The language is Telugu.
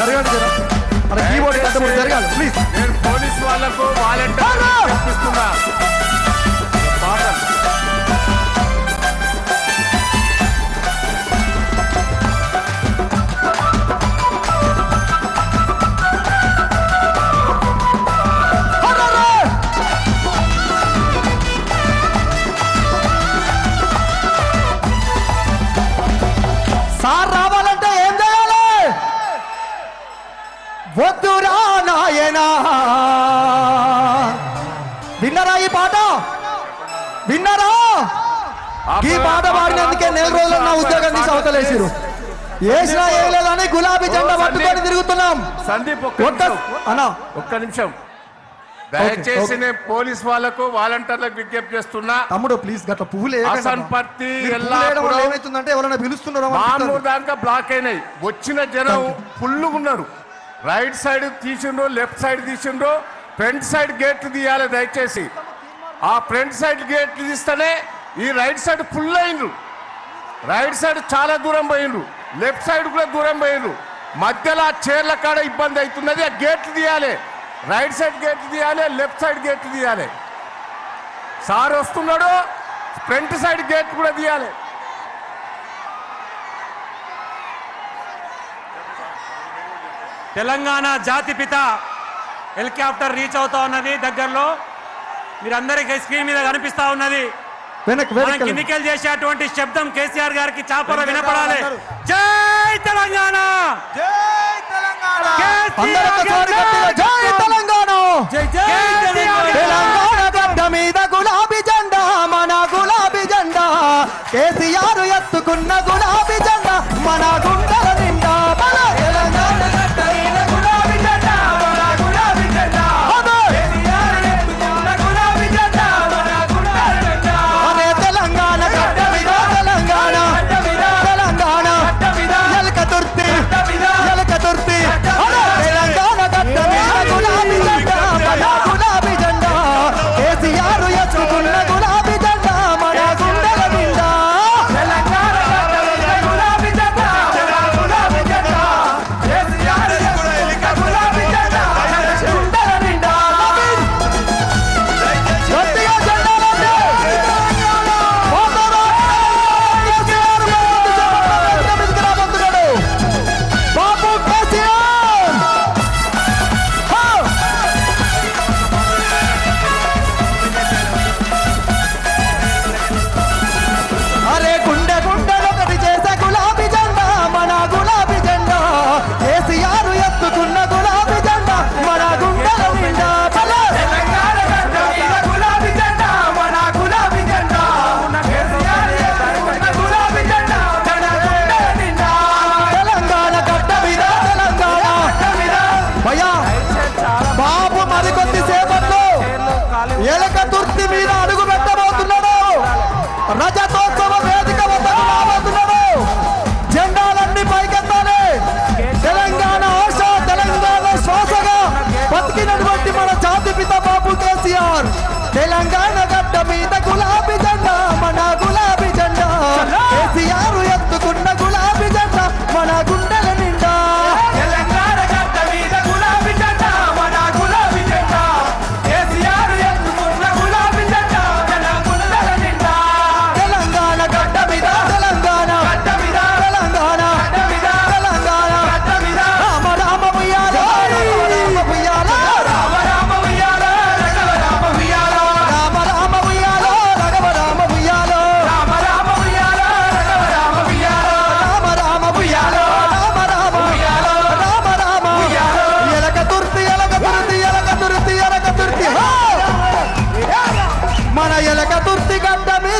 జరగండి జర. మన కీబోర్డ్ జరగాలి ప్లీజ్ నేను పోలీస్ వాళ్ళకు వాలంటీర్ నాయనా విన్నరా ఈ పాట? విన్నరా? ఈ పాట పాడినందుకే నెల రోజులు నా ఉద్యోగం తీసి అవతలేసిరు వేసినా ఏం లేదని గులాబీ జెండా పట్టుకొని తిరుగుతున్నాం. సందీప్ ఒక్క ఒక్క నిమిషం. అన్నా. ఒక్క నిమిషం. దయచేసి. నేను పోలీస్ వాళ్ళకు వాలంటీర్లకు విజ్ఞప్తి చేస్తున్నా. తమ్ముడు ప్లీజ్ గట్ల పువ్వులు హసన్ ఎల్లాపురం. ఏమైతుందంటే ఎవరైనా పిలుస్తున్నారో దాకా బ్లాక్ అయినాయి. వచ్చిన జనం ఫుల్లుగా ఉన్నారు రైట్ సైడ్ తీసిండ్రు లెఫ్ట్ సైడ్ తీసిండ్రు ఫ్రంట్ సైడ్ గేట్లు తీయాలి దయచేసి. ఆ ఫ్రంట్ సైడ్ గేట్లు తీస్తేనే ఈ రైట్ సైడ్ ఫుల్ అయిండ్రు. రైట్ సైడ్ చాలా దూరం పోయిండ్రు. లెఫ్ట్ సైడ్ కూడా దూరం పోయిండ్రు. మధ్యలో ఆ చీరల కాడ ఇబ్బంది అవుతున్నది ఆ గేట్లు తీయాలి. రైట్ సైడ్ గేట్లు తీయాలి లెఫ్ట్ సైడ్ గేట్లు తీయాలి. సార్ వస్తున్నాడు ఫ్రంట్ సైడ్ గేట్ కూడా తీయాలి. తెలంగాణ జాతిపిత హెలికాప్టర్ రీచ్ అవుతా ఉన్నది దగ్గరలో. మీరందరికీ స్క్రీన్ మీద కనిపిస్తా ఉన్నది. కెమికల్ చేసేటువంటి శబ్దం కేసీఆర్ గారికి చాపర వినపడాలి. జై తెలంగాణ! తెలంగాణ! మీద గులాబీ మన గులాబీ జెండా. ఎత్తుకున్న మన সত্যিকার দামি